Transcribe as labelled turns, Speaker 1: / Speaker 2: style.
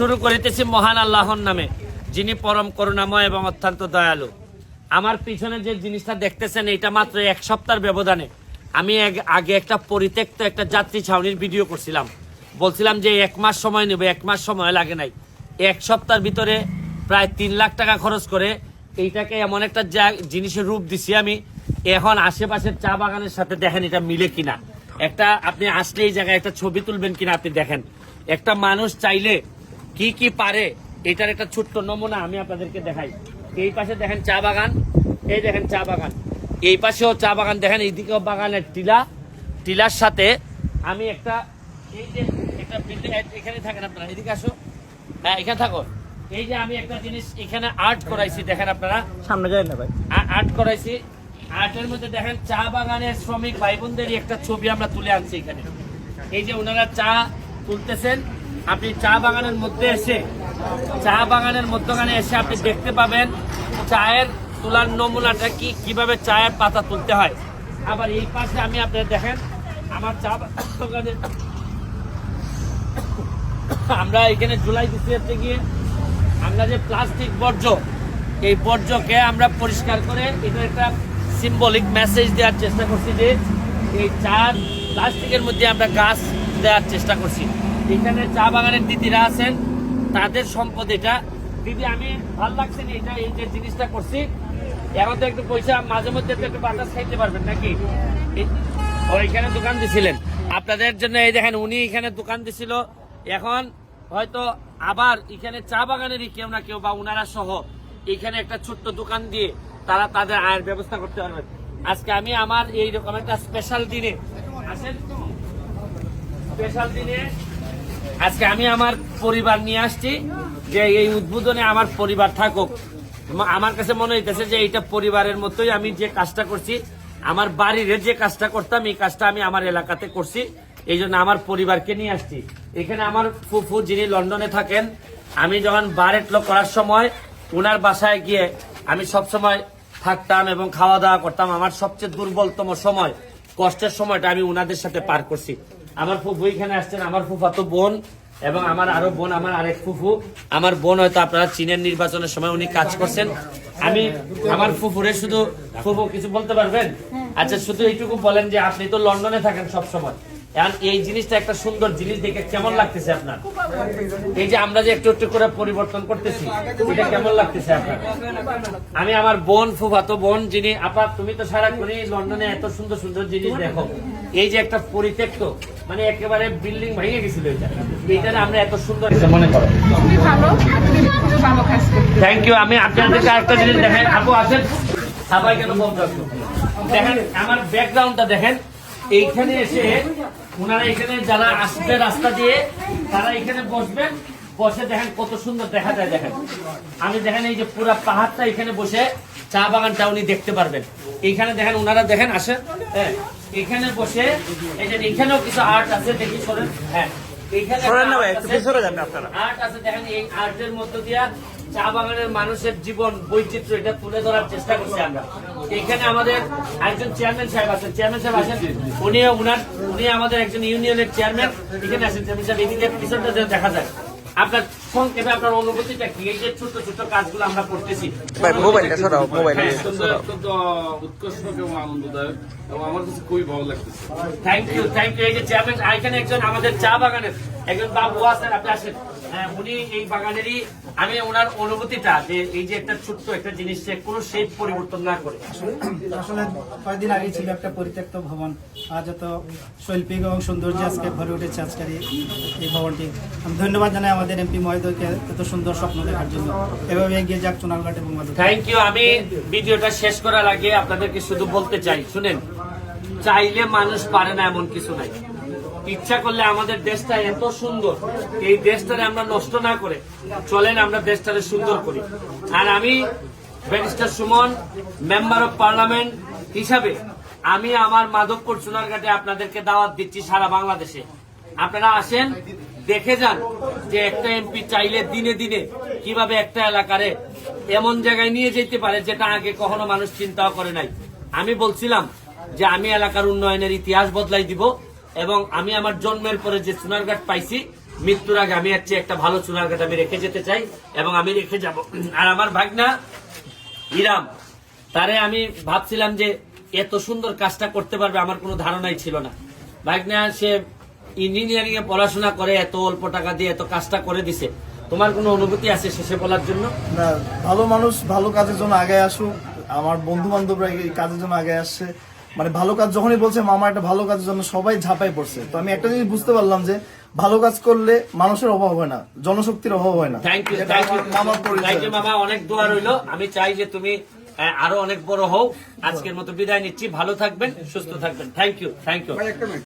Speaker 1: শুরু করিতেছি মহান আল্লাহর নামে, যিনি পরম করুণাময় এবং অত্যন্ত দয়ালু। আমার পিছনে যে জিনিসটা দেখতেছেন এটা মাত্র এক সপ্তাহের ব্যবধানে। আমি আগে একটা পরিত্যক্ত একটা যাত্রী ছাউনির ভিডিও করছিলাম। বলছিলাম যে এক মাস সময় নেবে, এক মাস সময় লাগে নাই। এক সপ্তাহের ভিতরে প্রায় তিন লাখ টাকা খরচ করে এইটাকে এমন একটা জিনিসের রূপ দিছি আমি। এখন আশেপাশের চা বাগানের সাথে দেখেন এটা মিলে কিনা। একটা, আপনি আসলে এই জায়গায় একটা ছবি তুলবেন কিনা আপনি দেখেন। একটা মানুষ চাইলে কি কি পারে এটার একটা ছোট্ট নমুনা আমি আপনাদেরকে দেখাই। এই পাশে দেখেন চা বাগান এই দেখেন চা বাগান। এই পাশেও চা বাগান দেখেন এইদিকেও বাগানের টিলা। টিলার সাথে আমি একটা এই যে একটা বিল্ডিং এখানে থাকেন আপনারা এদিকে আসো। হ্যাঁ এখানে থাকো। এই যে আমি একটা জিনিস এখানে আর্ট করাইছি দেখেন আপনারা।
Speaker 2: সামনে যায় না ভাই।
Speaker 1: আর্ট করাইছি। আর্টের মধ্যে দেখেন চা বাগানের শ্রমিক ভাই বোনদেরই একটা ছবি আমরা তুলে আনছি এখানে। এই যে ওনারা চা তুলতেছেন আপনি চা বাগানের মধ্যে এসে, চা বাগানের মধ্যখানে এসে আপনি দেখতে পাবেন চায়ের তোলার নমুনাটা কি, কীভাবে চায়ের পাতা তুলতে হয়। আবার এই পাশে আমি আপনার দেখেন, আমার চা বাগানের আমরা এখানে জুলাই দিতে গিয়ে আমরা যে প্লাস্টিক বর্জ্য, এই বর্জ্যকে আমরা পরিষ্কার করে এটা একটা সিম্বলিক মেসেজ দেওয়ার চেষ্টা করছি যে এই চা প্লাস্টিকের মধ্যে আমরা গাছ দেওয়ার চেষ্টা করছি। এখানে চা বাগানের দিদিরা আছেন, তাদের সম্পদ এটা। দিদি, আমি ভালো লাগছে না এটা, এই যে জিনিসটা করছি। এখন তো একটু পয়সা, মাঝে মধ্যে তো একটু বাতাস খাইতে পারবেন নাকি? এখানে দোকান দিছিলেন। আপনাদের জন্য এই দেখেন, উনি এখানে দোকান দিছিল। এখন হয়তো আবার এখানে চা বাগানেরই কেউ না কেউ বা উনারা সহ এখানে একটা ছোট্ট দোকান দিয়ে তারা তাদের আয়ের ব্যবস্থা করতে পারবেন। আজকে আমি আমার এই রকম একটা স্পেশাল দিনে আসেন। স্পেশাল দিনে আজকে আমি আমার পরিবার নিয়ে আসছি যে এই উদ্বোধনে আমার পরিবার থাকুক। আমার কাছে মনে হইতেছে যে এইটা পরিবারের মতোই আমি যে কাজটা করছি, আমার বাড়ির যে কাজটা করতাম, এই কাজটা আমি আমার এলাকাতে করছি। এই জন্য আমার পরিবারকে নিয়ে আসছি। এখানে আমার ফুফু যিনি লন্ডনে থাকেন, আমি যখন বারেটলো করার সময় ওনার বাসায় গিয়ে আমি সব সময় থাকতাম এবং খাওয়া দাওয়া করতাম। আমার সবচেয়ে দুর্বলতম সময়, কষ্টের সময়টা আমি ওনাদের সাথে পার করছি। আমার ফুফু এখানে আসছেন আমার ফুফাতো বোন এবং আমার আরও বোন আমার আরেক ফুফু। আমার বোন হয়তো আপনারা চীনের নির্বাচনের সময় উনি কাজ করছেন। আমি আমার ফুফুরে শুধু ফুফু কিছু বলতে পারবেন? আচ্ছা শুধু এইটুকু বলেন যে আপনি তো লন্ডনে থাকেন সব সময় এখন এই জিনিসটা একটা সুন্দর জিনিস দেখে কেমন লাগতেছে আপনার? এই যে আমরা যে একটু একটু করে পরিবর্তন করতেছি এটা কেমন লাগতেছে আপনার? আমি আমার বোন ফুফাতো বোন যিনি আপা তুমি তো সারাক্ষণই লন্ডনে এত সুন্দর সুন্দর জিনিস দেখো। এই যে একটা পরিত্যক্ত মানে একেবারে বিল্ডিং ভেঙে গেছিল এটা। এইটা আমরা এত সুন্দর মনে করো। থ্যাংক ইউ আমি আপনাদেরকে আরেকটা জিনিস দেখেন আপু আছেন সবাই কেন দেখেন আমার ব্যাকগ্রাউন্ডটা দেখেন। এইখানে এসে ওনারা এখানে যারা আসবে রাস্তা দিয়ে তারা এখানে বসবেন বসে দেখেন কত সুন্দর দেখা যায় দেখেন। আমি দেখেন এই যে পুরা পাহাড়টা এখানে বসে চা বাগানটা উনি দেখতে পারবেন। এইখানে দেখেন ওনারা দেখেন আসেন। হ্যাঁ এখানে বসে এই যে এখানেও কিছু আর্ট আছে দেখি সরেন হ্যাঁ এইখানে। আর্ট আছে। দেখেন এই আর্টের মধ্য দিয়া চা বাগানের মানুষের জীবন বৈচিত্র্য এটা তুলে ধরার চেষ্টা করছি আমরা। এখানে আমাদের একজন চেয়ারম্যান সাহেব আছেন। চেয়ারম্যান সাহেব আছেন উনি উনার উনি আমাদের একজন ইউনিয়নের চেয়ারম্যান এখানে আছেন চেয়ারম্যান সাহেব। এদিকে পিছনটা দেখা যায়। আপনার সংক্ষেপে আপনার অনুভূতিটা কি? এই যে ছোট ছোট কাজগুলো আমরা করতেছি।
Speaker 2: ভাই মোবাইলটা সরাও মোবাইল
Speaker 1: হ্যাঁ,
Speaker 3: অত্যন্ত উৎকর্ষ এবং আনন্দদায়ক এবং আমার কাছে খুবই ভালো লাগতেছে।
Speaker 1: থ্যাংক ইউ থ্যাংক ইউ এই যে চেয়ারম্যান এখানে একজন আমাদের চা বাগানের একজন বাবু আছেন আপনি আসেন। উনি এই বাগানেরই আমি ওনার অনুভূতিটা যে এই যে একটা ছোট্ট একটা জিনিস সে কোনো শেপ পরিবর্তন না করে।
Speaker 4: আসলে কয়েকদিন আগে ছিল একটা পরিত্যক্ত ভবন। আজ এত শৈল্পিক এবং সৌন্দর্য আজকে ভরে উঠেছে আজকের এই এই ভবনটি। আমি ধন্যবাদ জানাই আমাদের এমপি মহোদয়কে এত সুন্দর স্বপ্ন দেখার জন্য। এভাবে এগিয়ে যাক চুনারঘাট এবং
Speaker 1: থ্যাংক ইউ আমি ভিডিওটা শেষ করার আগে আপনাদেরকে শুধু বলতে চাই শুনেন চাইলে মানুষ পারে না এমন কিছু নাই। ইচ্ছা করলে আমাদের দেশটা এত সুন্দর, এই দেশটারে আমরা নষ্ট না করে চলেন আমরা দেশটারে সুন্দর করি। আর আমি barrister Suman, member of parliament হিসাবে আমি আমার মাধবপুর চুনারঘাটে আপনাদেরকে দাওয়াত দিচ্ছি সারা বাংলাদেশে। আপনারা আসেন, দেখে যান যে একটা এমপি চাইলে দিনে দিনে কীভাবে একটা এলাকারে এমন জায়গায় নিয়ে যেতে পারে যেটা আগে কখনো মানুষ চিন্তাও করে নাই। আমি বলছিলাম যে আমি এলাকার উন্নয়নের ইতিহাস বদলাই দিব এবং আমি আমার জন্মের পরে যে সোনারঘাট পাইছি, মৃত্যুর আগে আমি হচ্ছে একটা ভালো কাছে আমি রেখে যেতে চাই এবং আমি রেখে যাব। আর আমার ভাগনা ইরাম, তারে আমি ভাবছিলাম যে এত সুন্দর কাজটা করতে পারবে আমার কোনো ধারণাই ছিল না। ভাগনা, সে ইঞ্জিনিয়ারিং এ পড়াশোনা করে, এত অল্প টাকা দিয়ে এত কাজটা করে দিছে। তোমার কোনো অনুভূতি আছে শেষে বলার জন্য?
Speaker 2: না, ভালো মানুষ, ভালো কাজের জন্য আগে আসুক। আমার বন্ধু বান্ধবরা এই কাজের জন্য আগে আসছে। মানে ভালো কাজ যখনই বলছে মামা একটা ভালো কাজের জন্য সবাই ঝাঁপাই পড়ছে। তো আমি একটা জিনিস বুঝতে পারলাম যে ভালো কাজ করলে মানুষের অভাব হয় না জনশক্তির অভাব হয় না।
Speaker 1: থ্যাংক ইউ থ্যাংক ইউ মামা অনেক দোয়া রইল। আমি চাই যে তুমি আরও অনেক বড় হও। আজকের মতো বিদায় নিচ্ছি। ভালো থাকবেন সুস্থ থাকবেন। Thank you thank you